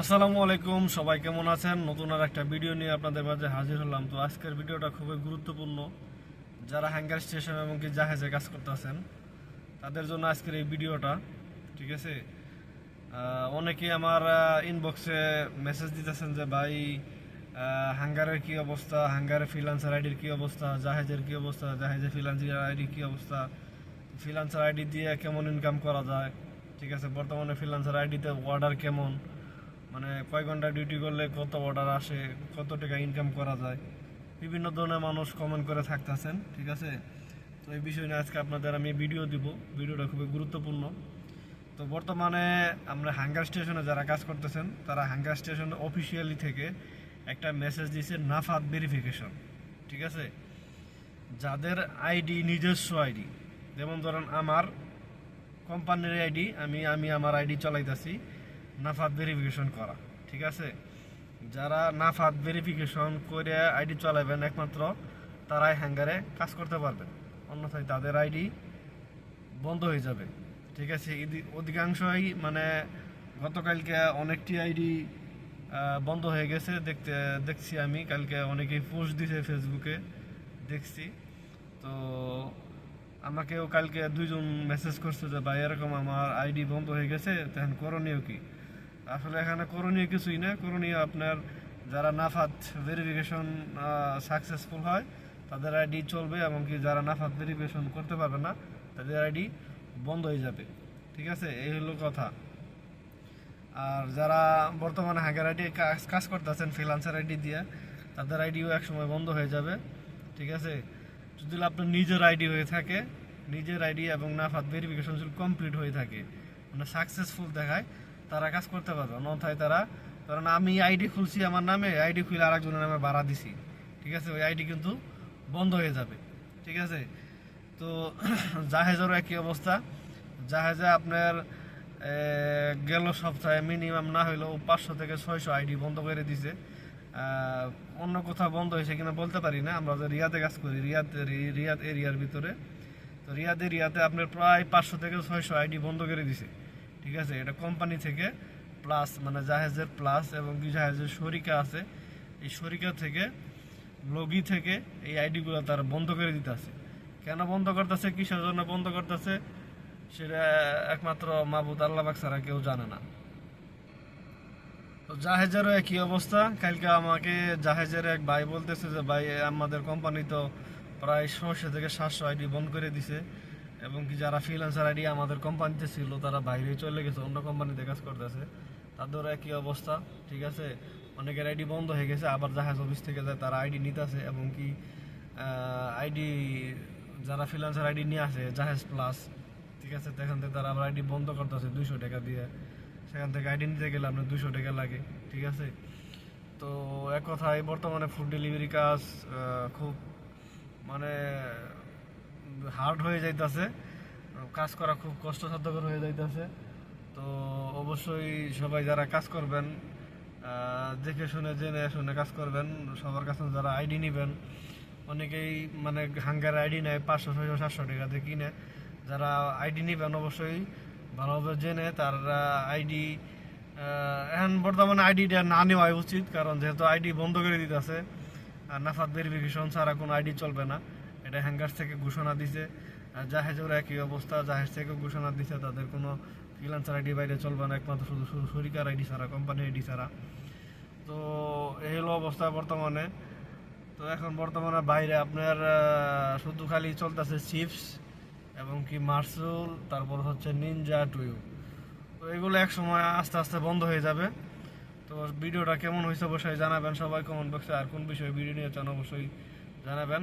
আসসালামু আলাইকুম সবাই কেমন আছেন? নতুন আর একটা ভিডিও নিয়ে আপনাদের মাঝে হাজির হলাম। তো আজকের ভিডিওটা খুবই গুরুত্বপূর্ণ। যারা হ্যাঙ্গার স্টেশন এবং কি জাহাজে কাজ করতেছেন তাদের জন্য আজকের এই ভিডিওটা ঠিক আছে? অনেকে আমার ইনবক্সে মেসেজ দিতেছেন যে ভাই আহ, হাঙ্গারের কি অবস্থা? হাঙ্গারে ফ্রিলান্সার আইডির কি অবস্থা? জাহাজের কি অবস্থা? জাহাজে ফ্রিলান্সার আইডির কি অবস্থা? ফ্রিলান্সার আইডি দিয়ে কেমন ইনকাম করা যায়? ঠিক আছে? বর্তমানে ফ্রিলান্সার আইডিতে অর্ডার কেমন? মানে কয় ঘণ্টা ডিউটি করলে কত অর্ডার আসে, কত টাকা ইনকাম করা যায়? বিভিন্ন ধরনের মানুষ কমেন্ট করে থাকতেছেন, ঠিক আছে? তো এই বিষয় নিয়ে আজকে আপনাদের আমি ভিডিও দিব। ভিডিওটা খুবই গুরুত্বপূর্ণ। তো বর্তমানে আমরা হাঙ্গার স্টেশনে যারা কাজ করতেছেন, তারা হাঙ্গার স্টেশন অফিসিয়ালি থেকে একটা মেসেজ দিয়েছে, নাফাত ভেরিফিকেশন ঠিক আছে? যাদের আইডি নিজস্ব আইডি যেমন ধরেন আমার কোম্পানির আইডি আমি আমি আমার আইডি চালাইতেছি। নাফাত ভেরিফিকেশন করা, ঠিক আছে? যারা নাফাত ভেরিফিকেশন করে আইডি চালাবেন একমাত্র, তারাই হ্যাঙ্গারে কাজ করতে পারবেন। অন্যথায় তাদের আইডি বন্ধ হয়ে যাবে, ঠিক আছে? অধিকাংশই মানে গতকালকে অনেকটি আইডি বন্ধ হয়ে গেছে। দেখতে, দেখছি আমি, কালকে অনেকেই পোস্ট দিছে ফেসবুকে দেখছি। তো আমাকেও কালকে দুইজন মেসেজ করছে যে, ভাই, এরকম আমার আইডি বন্ধ হয়ে গেছে, তখন করণীয় কি? আসলে এখানে করণীয় কিছুই না। করণীয় আপনার যারা নাফাত ভেরিফিকেশন সাকসেসফুল হয়, তাদের আইডি চলবে এবং কি যারা নাফাত ভেরিফিকেশন করতে পারবে না, তাদের আইডি বন্ধ হয়ে যাবে। ঠিক আছে? এই হলো কথা। আর যারা বর্তমানে হ্যাকার আইডি কাজ কাজ করতেছেন ফ্রিলান্সার আইডি দিয়ে, তাদের আইডিও একসময় বন্ধ হয়ে যাবে। ঠিক আছে? যদি আপনার নিজের আইডি হয়ে থাকে, নিজের আইডি এবং নাফাত ভেরিফিকেশন কমপ্লিট হয়ে থাকে মানে সাকসেসফুল দেখায় তারা কাজ করতে পারবে, অন্যথায় তারা, কারণ আমি আইডি খুলছি আমার নামে, আইডি খুলে আরেকজনের নামে ভাড়া দিছি। ঠিক আছে? ওই আইডি কিন্তু বন্ধ হয়ে যাবে। ঠিক আছে? তো জাহেজেরও একই অবস্থা। জাহাজে আপনার গেল সপ্তাহে মিনিমাম না হইলেও পাঁচশো থেকে ছয়শো আইডি বন্ধ করে দিছে। অন্য কোথাও বন্ধ হয়েছে কিনা বলতে পারি না। আমরা যে রিয়াতে কাজ করি, রিয়াদ রিয়াদ এরিয়ার ভিতরে। তো রিয়াদ এরিয়াতে আপনার প্রায় পাঁচশো থেকে ছয়শো আইডি বন্ধ করে দিছে। ঠিক আছে? এটা কোম্পানি থেকে প্লাস মানে জাহাজের প্লাস এবং কি জাহাজের শরিকা আছে। এই শরিকা থেকে, লগি থেকে এই আইডিগুলো তারা বন্ধ করে দিতে আছে কেন বন্ধ করতেছে? কিসের জন্য বন্ধ করতেছে? সেটা একমাত্র মাহবুদ আল্লাহ ছাড়া কেউ জানে না। তো জাহেজেরও একই অবস্থা। কালকে আমাকে জাহেজের এক ভাই বলতেছে যে, ভাই, আমাদের কোম্পানি তো প্রায় ছশো থেকে সাতশো আইডি বন্ধ করে দিছে। এবং কি যারা ফ্রিল্যান্সার আইডি আমাদের কোম্পানিতে ছিল, তারা বাইরে চলে গেছে, অন্য কোম্পানিতে কাজ করতেছে। তাদেরও একই অবস্থা, ঠিক আছে? অনেকের আইডি বন্ধ হয়ে গেছে, আবার জাহাজ অফিস থেকে যায়, তারা আইডি নিতেছে এবং কি আইডি যারা ফ্রিল্যান্সার আইডি নিয়ে আসে, জাহাজ প্লাস ঠিক আছে? তো এখান থেকে তারা আবার আইডি বন্ধ করতেছে দুইশো টাকা দিয়ে। সেখান থেকে আইডি নিতে গেলে আপনার দুশো টাকা লাগে, ঠিক আছে? তো এক কথায় বর্তমানে ফুড ডেলিভারি কাজ খুব মানে হার্ড হয়ে যাইতেছে। কাজ করা খুব কষ্টসাধ্যকর হয়ে যাইতেছে। তো অবশ্যই সবাই যারা কাজ করবেন দেখে শুনে, জেনে শুনে কাজ করবেন। সবার কাছে যারা আইডি নেবেন, অনেকেই মানে হাঙ্গার আইডি নেয়, পাঁচশো, ছয়শো, সাতশো টাকাতে কিনে। যারা আইডি নেবেন অবশ্যই ভালোভাবে জেনে তার আইডি এখন বর্তমানে আইডিটা না নেওয়াই উচিত, কারণ যেহেতু আইডি বন্ধ করে দিতেছে, আর নাফাত ভেরিফিকেশন ছাড়া কোনো আইডি চলবে না। এটা হ্যাঙ্গার থেকে ঘোষণা দিছে। আর জাহাজের একই অবস্থা, জাহাজ থেকে ঘোষণা দিছে, তাদের কোনো ফ্রিলান্সার আইডি বাইরে চলবে না, একমাত্র শুধু সরিকার আইডি ছাড়া কোম্পানি আইডি ছাড়া। তো এই হলো অবস্থা বর্তমানে। তো এখন বর্তমানে বাইরে আপনার শুধু খালি চলতেছে চিপস এবং কি মার্সুল তারপর হচ্ছে নিনজা টুইউ তো এগুলো এক সময় আস্তে আস্তে বন্ধ হয়ে যাবে। তো ভিডিওটা কেমন হয়েছে অবশ্যই জানাবেন সবাই কমেন্ট বক্সে। আর কোন বিষয়ে ভিডিও নিয়ে চান অবশ্যই জানাবেন।